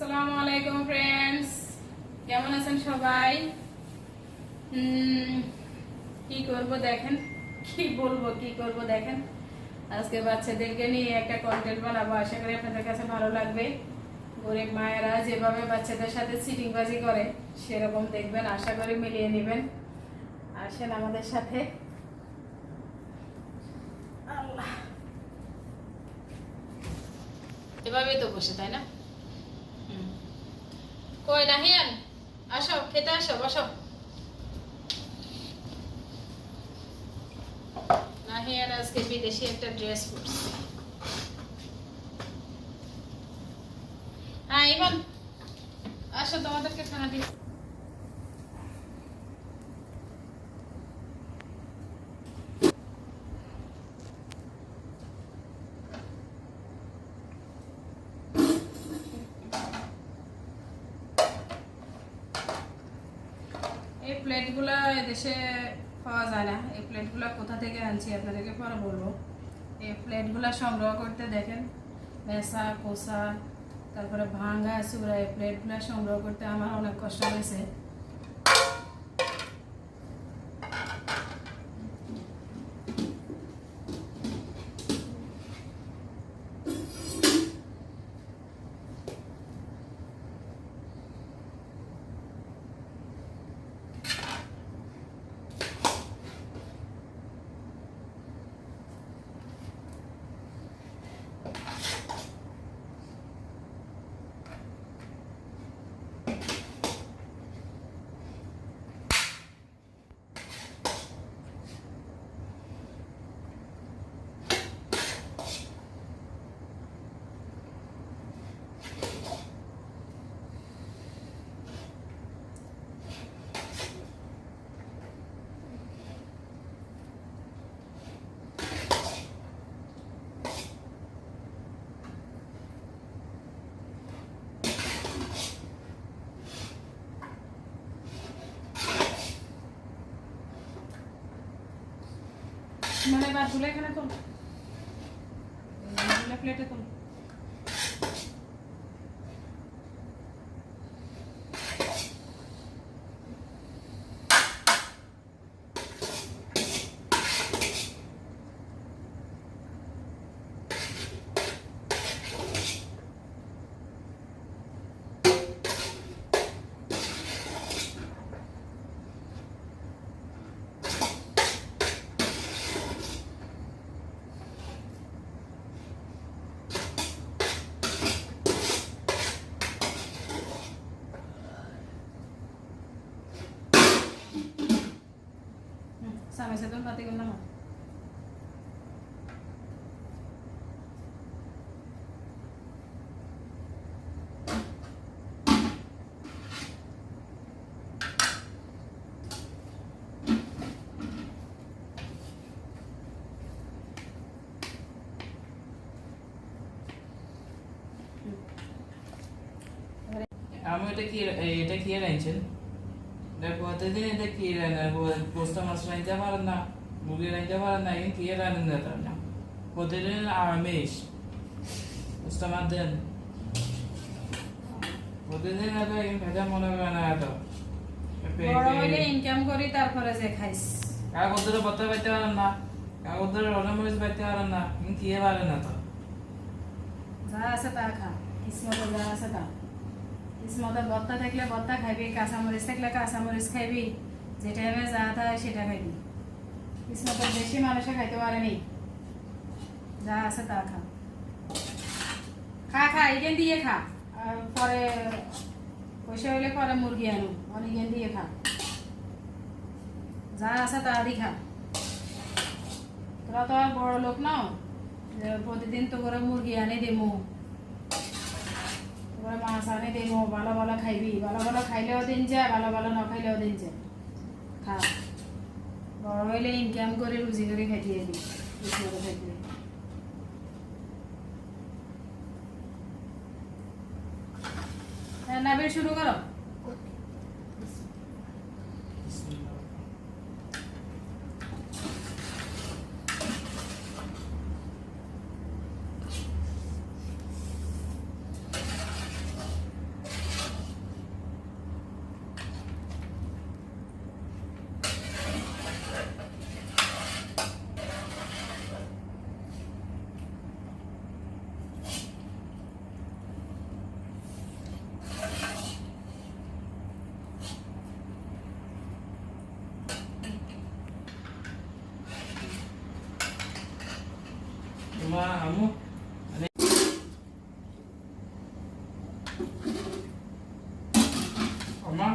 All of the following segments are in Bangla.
আসসালামু আলাইকুম ফ্রেন্ডস কেমন আছেন সবাই? কি করব দেখেন? কি বলব, কি করব দেখেন? আজকে বাচ্চাদেরকে নিয়ে একটা কন্টেন্ট বানাবো। আশা করি আপনাদের কাছে ভালো লাগবে। গরিব মায়েরা যেভাবে বাচ্চাদের সাথে সিটিংবাজি করে, সেরকম দেখবেন, আশা করি মিলিয়ে নেবেন। আসেন আমাদের সাথে। এভাবেই তো বসে, তাই না। আসো, খেতে আসো, বসো। আজকে বিদেশি একটা ড্রেস পরছে। হ্যাঁ ইমন, আসো, তোমাদেরকে খানা দিই এই প্লেটগুলো দেশে পাওয়া যায় না। এই প্লেটগুলো কোথা থেকে আনছি আপনাদেরকে পরে বলব। এই প্লেটগুলো সংগ্রহ করতে দেখেন মেসা কোসা তারপরে ভাঙ্গা চূড়া এই প্লেটগুলো সংগ্রহ করতে আমার অনেক কষ্ট হয়েছে। মানে বাদগুলো এখানে তো প্লেটে তোল। হুম, সামনে সাথে পাতে গেল আমি এটা কি এটা কি রাইছেন পারেন না মুরগি রাইতে পারেন না কিন্তু কি রান্না দিতে না প্রতিদিন আমিষ পোস্তা মাছ দেন প্রতিদিন এত ভেজা মনে করে না এত বড় হইলে ইনকাম করি তারপরে যে খাইস কাগজের বত্তা পাইতে পারেন না কাগজের রনমরিচ পাইতে পারেন না কিন্তু পারেন না তো যা আছে তা খা কিসমতে যা আছে তা কিসমতে ভত্তা থাকলে ভত্তা খাইবি, কাঁচামরিচ থাকলে কাঁচামরিচ খাইবি যে টাইমে যা থাকে সেটা খাইবি। কিসমতে বেশি মানুষে খাইতে পারেনি যা আছে তা খা। খা খা এখান দিয়ে খা। আর পরে পয়সা হইলে পরে মুরগি আনো অনেক দিয়ে খা। যা আছে তা দি খা। তোরা তো আর বড় লোক নাও প্রতিদিন তো করে মুরগি আনে দেবো তোরা মাছ আনে দেব, ভালো ভালো খাইবি। ভালো ভালো খাইলেও দিন যায়, ভালো ভালো না খাইলেও দিন যায়। খা। বড় হইলে ইনকাম করে রুজি করে খাইতে যাবি। হ্যাঁ শুরু করো আমার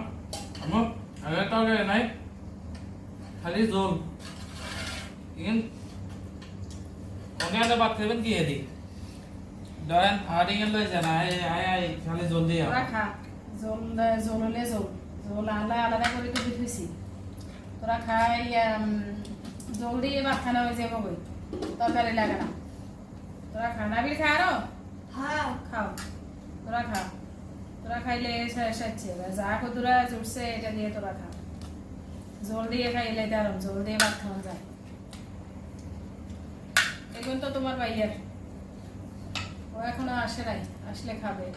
আমার আগে তরকারি নাই খালি জোল ইন ওখানে ভাত খাবেন কি এদি ধরেন হাড়ি গেলে যান আয় আয় আয় খালি জল দিয়ে তোরা খা জল জল হলে জল জল আলাদা আলাদা করে তো দিতেছি তোরা খাই জল দিয়ে ভাত খানা হয়ে যাব বই তরকারি লাগে না তোরা খানা বিল খা আরও হ্যাঁ খাও তোরা খা তোরা খাইলে সাচ্ছে যা কতরা জুটছে এটা দিয়ে তোরা খা জল দিয়ে খাইলে দারুম জল দিয়ে ভাত খাওয়া যায়। এগুলো তো তোমার ভাইয়ের ও এখনও আসে নাই আসলে খাবে।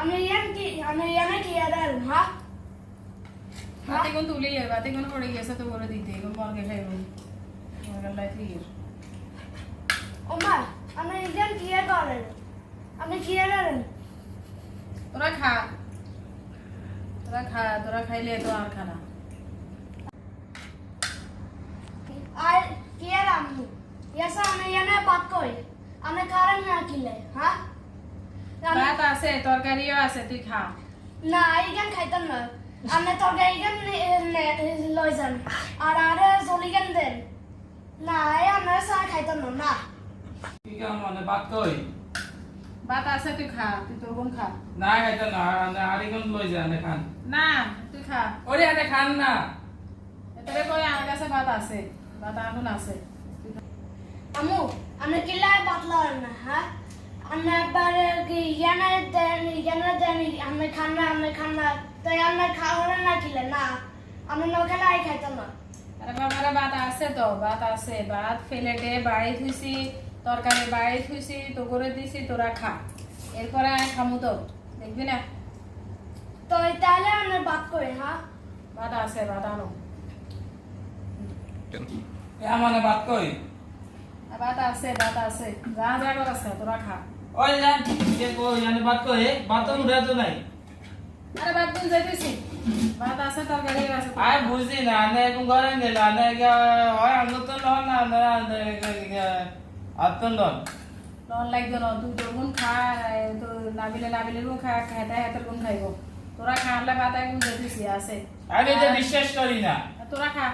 আমি আমি বাতে কোন তুলে বাতে কোন পড়ে গেছে তো বলে দিতে মরগে খাইব ওমা আমি ইয়ান কি করেন আমি কি আদাল তোরা খা। তোরা খা তোরা খাইলে তো আর খানা। আর কি আদামু ইয়াসা আমি ইয়ানে বাত কই আমি কারণ না কিলে হ্যাঁ ভাত আছে তরকারিও আছে তুই খা। না ইগান খাইতাম না? আমি তোকে ইগান লই যান আর আরে জলিগান দেন? না এই আমরা চা খাইতাম না না। কি কাম মানে ভাত কই ভাত আছে তুই খা তুই তোর বোন খা। না খাইতে না খান। না তুই খা। ওরে আরে খান না। এতরে কই আমার কাছে ভাত আছে ভাত এখন আছে। আমু আমি কিলা বাতলা না হ্যাঁ আমি একবার ইয়ানে দেন ইয়ানে দেন আমি খান না আমি খান না। তাই আমি খাওয়ার না কিলে না। আমি নখানে আই খাইতাম না। আরে বাবারে ভাত আছে তো ভাত আছে। ভাত ফেলেটে বাড়ি থুইছি। তরকারি বাড়ি থুইছি তো করে দিছি তোরা খা। এরপরে আমি খামু তো। দেখবি না? তো তাহলে আমি বাত করি হ্যাঁ ভাত আছে ভাত আনো। এ মানে ভাত কই? আর ভাত আছে ভাত আছে। যা যা কর আছে তোরা খা। ওই যান কে কই জানে ভাত কই? ভাত তো উড়ে তো নাই। আরে ভাত দিন যাইতেছি ভাত আছে তরকারি আছে আয় বুঝি না আনে এরকম করে নিল আনে হয় আনন্দ তো নয় না আনে আত্মন নন লাগবে না তুই তোর গুণ খা তো নাবিলে নাবিলে গুণ খা খাইতে হাতের গুণ খাইব। তোরা খা আনলে ভাত এখন যাইতেছি আছে। আমি এটা বিশ্বাস করি না। তোরা খা।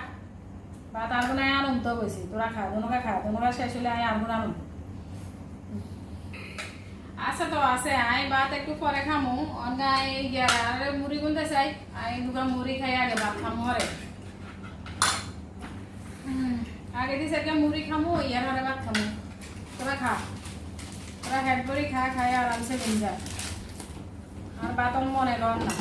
ভাত আনব না আনুম তো বলছি তোরা খা দোনোকা খা দোনোকা শেষ হলে আমি আনব না আনুম আছে তো আছে। আই ভাত একটু পরে খামু। অনগা এই আরে মুড়ি গুনতে চাই। আই দুটা মুড়ি খাই আগে ভাত খামু হরে আগে দিছে মুড়ি খামু ইয়ার হরে ভাত খামু। তোরা খা তোরা হেড করে খা খাই আরামসে দিন যা আর ভাত মনে কর না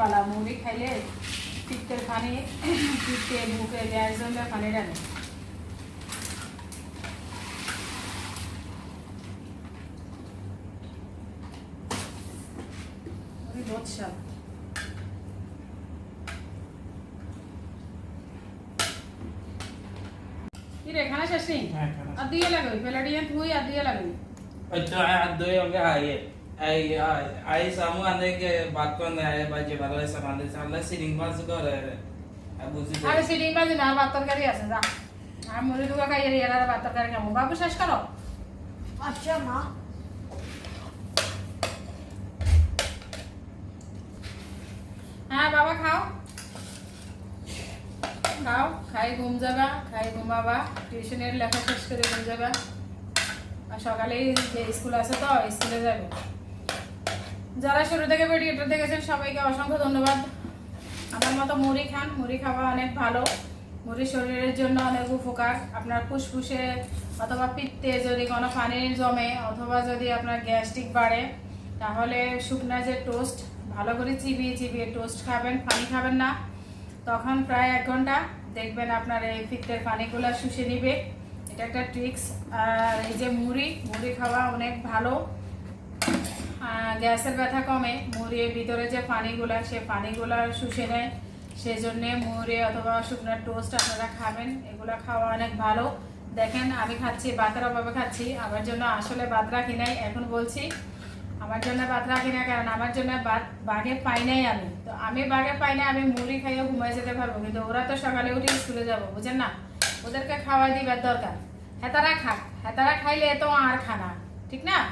বালা মুড়ি খাইলে পিত্তের পানি পিত্তে বুকে গ্যাস জমলে পানি ডালে কি রে খানা শেষ নেই হ্যাঁ, খানা আর দিয়ে লাগাবি পেলাডিয়ে তুই আর দিয়ে লাগাবি अच्छा आज दो हो गया ये आई आई सामू आने के बात को ना आए बाजे बारे सामान दे साला सिरिंग पास को रे अब बुझी আরে সিটিং বাজি না ভাত তরকারি আছে যা আর মুড়ি দুগা খাই এর আর ভাত তরকারি খাবো বাবু শেষ করো আচ্ছা মা হ্যাঁ বাবা খাও খাও, খাই, ঘুম যাবা, খাই, ঘুমাবা টিউশনের লেখা শেষ করে ঘুম যাবা। আর সকালেই যে স্কুল আছে তো স্কুলে যাবে। যারা শুরু থেকে ভিডিওটা দেখেছেন, সবাইকে অসংখ্য ধন্যবাদ। আমার মতো মুড়ি খান, মুড়ি খাওয়া অনেক ভালো। মুড়ি শরীরের জন্য অনেক উপকার। আপনার ফুসফুসে অথবা পিত্তে যদি কোনো পানি জমে, অথবা যদি আপনার গ্যাস্ট্রিক বাড়ে, তাহলে শুকনা যে টোস্ট, ভালো করে চিবিয়ে চিবিয়ে টোস্ট খাবেন। পানি খাবেন না। তখন প্রায় এক ঘণ্টা দেখবেন আপনার এই পিত্তের পানিগুলো শুষে নিবে। এটা একটা ট্রিক্স আর এই যে মুড়ি মুড়ি খাওয়া অনেক ভালো। গ্যাসের ব্যথা কমে। মুড়ির ভিতরে যে পানিগুলো, সে পানিগুলো শুষে নেয়। সেই জন্যে মুড়ি অথবা শুকনো টোস্ট আপনারা খাবেন। এগুলো খাওয়া অনেক ভালো। দেখেন, আমি খাচ্ছি ভাতের অভাবে খাচ্ছি। আমার জন্য আসলে ভাত রাখি নাই। এখন বলছি আমার জন্য ভাত রাখি না কারণ আমার জন্য বাঘে পাই নাই আমি। তো আমি বাঘে পাই না আমি মুড়ি খাইয়ে ঘুমাই যেতে পারব। কিন্তু ওরা তো সকালে উঠে স্কুলে যাব, বুঝেন না? ওদেরকে খাওয়াই দিবার দরকার। হেতারা খাক। হেতারা খাইলে তো আর খানা, ঠিক না?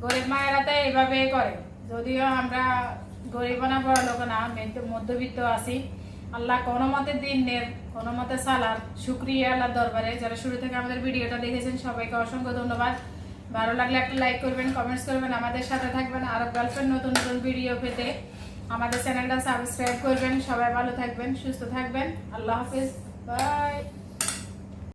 গরিব মায়েরা তো এইভাবে করে। যদিও আমরা গরিব না বড় লোক না মধ্য- মধ্যবিত্ত আছি। আল্লাহ কোনো মতে দিন নেন কোনো মতে সালার। শুক্রিয়া আল্লাহ দরবারে। যারা শুরু থেকে আমাদের ভিডিওটা দেখেছেন, সবাইকে অসংখ্য ধন্যবাদ। ভালো লাগলে একটা লাইক করবেন কমেন্টস করবেন, আমাদের সাথে থাকবেন। আরও গল্পের নতুন নতুন ভিডিও পেতে আমাদের চ্যানেলটা সাবস্ক্রাইব করবেন। সবাই ভালো থাকবেন, সুস্থ থাকবেন। আল্লাহ হাফিজ। বাই